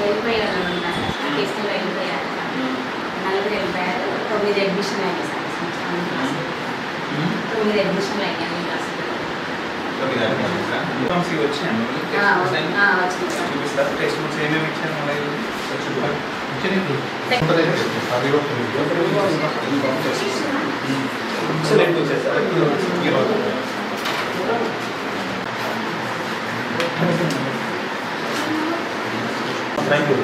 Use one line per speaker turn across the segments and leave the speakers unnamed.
వెళ్ళిపోయారు అనమాట సార్ తీసుకుని వెళ్ళిపోయారు సార్ నలుగురు వెళ్ళిపోయారు తొమ్మిది అడ్మిషన్లు అయ్యాయి సార్ తొమ్మిది అడ్మిషన్లు అయ్యాయి అన్ని
థ్యాంక్ యూ.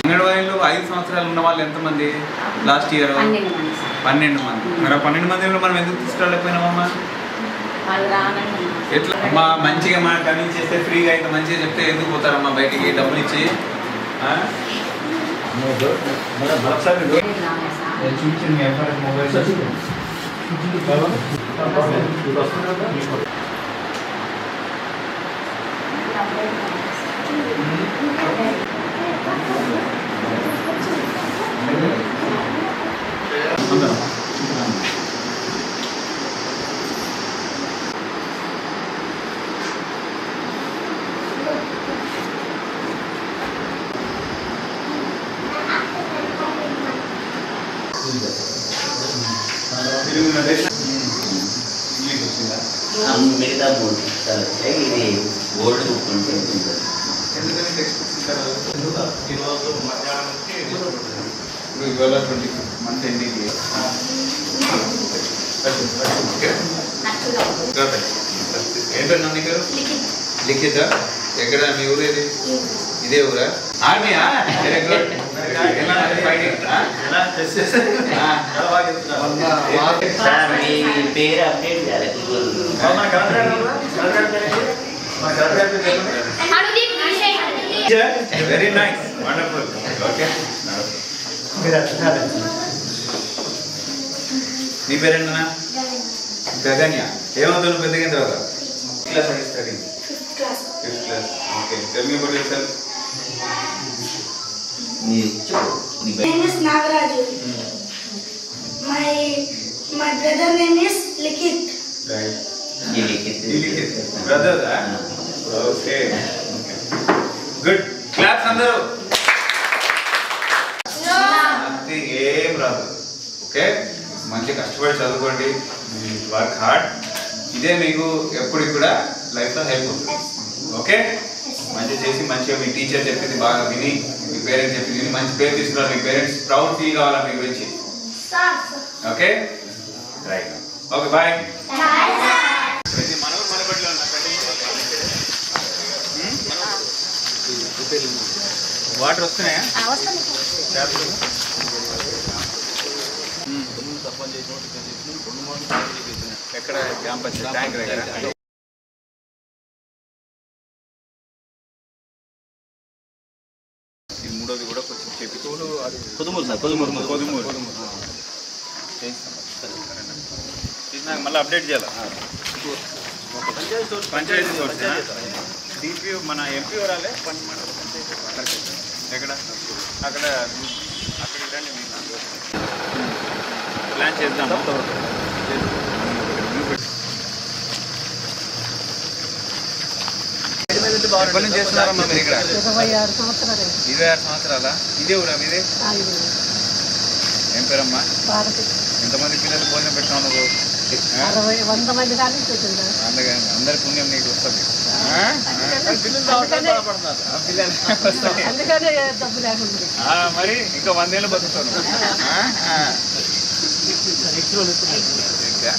అంగన్వాడీలో ఐదు సంవత్సరాలు ఉన్న వాళ్ళు ఎంతమంది? Last year?
పన్నెండు మంది.
మంది. మరి ఆ పన్నెండు మందిలో మనం ఎందుకు తీసుకురాలేకపోయినామమ్మా? ఎట్లా? అమ్మా మంచిగా మన కన్విన్స్ చేస్తే ఫ్రీగా అయితే మంచిగా చెప్తే ఎందుకు పోతారమ్మా బయటికి డబ్బులు ఇచ్చి? మీ ఎంఆర్ఎస్ మొబైల్ ఇంగ్లీష్ వచ్చిందా
మిగతా మూడు పుస్తకాలు వచ్చాయి ఇది ఓల్డ్ బుక్ ఉంటే ఉంటుంది.
ఎందుకని టెక్స్ట్ బుక్స్ ఇస్తారు ఈరోజు మధ్యాహ్నానికి ఇప్పుడు ఇవాళ ట్వంటీ మంత్ ఎండింగ్ ఏంటో నీ పేరు లిఖిత. ఎక్కడ? మీ ఊరు ఏది? ఇదే ఊరా? ఆర్మీయా? వెరీ గుడ్
పేరు అప్డేట్ చేయాలి
వెరీ నైస్ వండర్ఫుల్ ఓకే నీ పేరేంటనా గగన్య. ఏమవుతావు నువ్వు పెద్దగిన తర్వాత? క్లాస్ అని study fifth class okay tell me about yourself
నీ చెప్పు. నీ
My name is Nagaraju. My my brother name is Likit.
Right
ఈ Likhith.
Brother okay good claps అందరూ? నథింగ్ ఏం రాదు. ఓకే మంచి కష్టపడి చదువుకోండి. Work hard. ఇదే మీకు ఎప్పటికి కూడా లైఫ్లో హెల్ప్ అవుతుంది. ఓకే? మంచి చేసి మంచిగా మీ టీచర్ చెప్పింది బాగా విని మీ పేరెంట్స్ చెప్పింది విని మంచి పేరు తీసుకున్నారు మీ పేరెంట్స్ ప్రౌడ్ ఫీల్ కావాలా మీ గురించి ఓకే? రైట్ ఓకే బాయ్ ప్రతి మనవరు మనబడిలో ఉన్నా వాటర్ వస్తున్నాయా? ఎక్కడ క్యాంపస్ ట్యాంక్ దగ్గర? మూడోది కూడా కొంచెం చెప్పుకోలు అది
పొదుమూరు సార్ పొదుమూరు
చేయిస్తాం. ఇది నాకు మళ్ళీ అప్డేట్ చేయాలి? పంచాయతీ సోర్స్ డిపి మన ఎంపీ రాలే పని మన పంచాయతీ ఎక్కడ అక్కడ అక్కడికి రండి ప్లాన్ చేద్దాం ఎప్పటి నుంచి చేస్తున్నారమ్మా మీరు ఇక్కడ?
ఇరవై ఆరు సంవత్సరాలు.
ఇరవై ఆరు సంవత్సరాలా? ఇదే ఊరా మీదే? ఏం పేరమ్మా?
భారతి.
ఎంతమంది పిల్లలు భోజనం పెట్టావు నువ్వు ఆ?
అరవై వంద మంది కానీ పెట్టిందా
అందుకే అందరి పుణ్యం నీకు వస్తుంది. మరి ఇంకా వందేళ్ళు బతుకుతాను ఆ? ఆ. ఇంకా?